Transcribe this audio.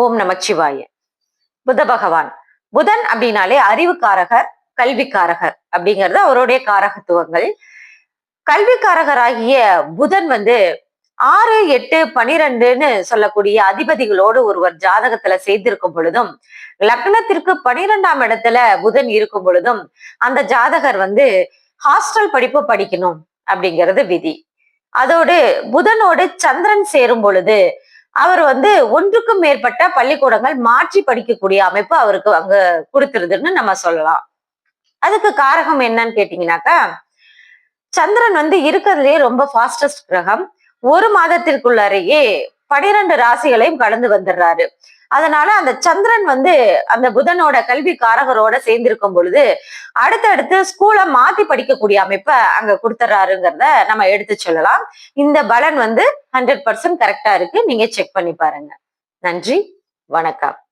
ஓம் நமச்சிவாய. புத பகவான். புதன் அப்படின்னாலே அறிவுக்காரகர் கல்விக்காரகர் அப்படிங்கிறது அவருடைய காரகத்துவங்கள். கல்விக்காரகராகிய புதன் வந்து ஆறு எட்டு பனிரெண்டுன்னு சொல்லக்கூடிய அதிபதிகளோடு ஒருவர் ஜாதகத்துல செய்திருக்கும் பொழுதும் லக்னத்திற்கு பனிரெண்டாம் இடத்துல புதன் இருக்கும் பொழுதும் அந்த ஜாதகர் வந்து ஹாஸ்டல் படிப்பு படிக்கணும் அப்படிங்கிறது விதி. அதோடு புதனோடு சந்திரன் சேரும் பொழுது அவர் வந்து ஒன்றுக்கும் மேற்பட்ட பள்ளிக்கூடங்கள் மாற்றி படிக்கக்கூடிய அமைப்பு அவருக்கு அங்க கொடுத்துருதுன்னு நம்ம சொல்லலாம். அதுக்கு காரகம் என்னன்னு கேட்டீங்கன்னாக்கா சந்திரன் வந்து இருக்கிறதுலே ரொம்ப ஃபாஸ்டஸ்ட் கிரகம். ஒரு மாதத்திற்குள்ளாரையே பனிரெண்டு ராசிகளையும் கடந்து வந்துடுறாரு. அதனால அந்த சந்திரன் வந்து அந்த புதனோட கல்வி காரகரோட சேர்ந்திருக்கும் பொழுது அடுத்தடுத்து ஸ்கூலை மாத்தி படிக்கக்கூடிய அமைப்பை அங்க கொடுத்துறாருங்கிறத நம்ம எடுத்து சொல்லலாம். இந்த பலன் வந்து ஹண்ட்ரட் பர்சன்ட் கரெக்டா இருக்கு. நீங்க செக் பண்ணி பாருங்க. நன்றி. வணக்கம்.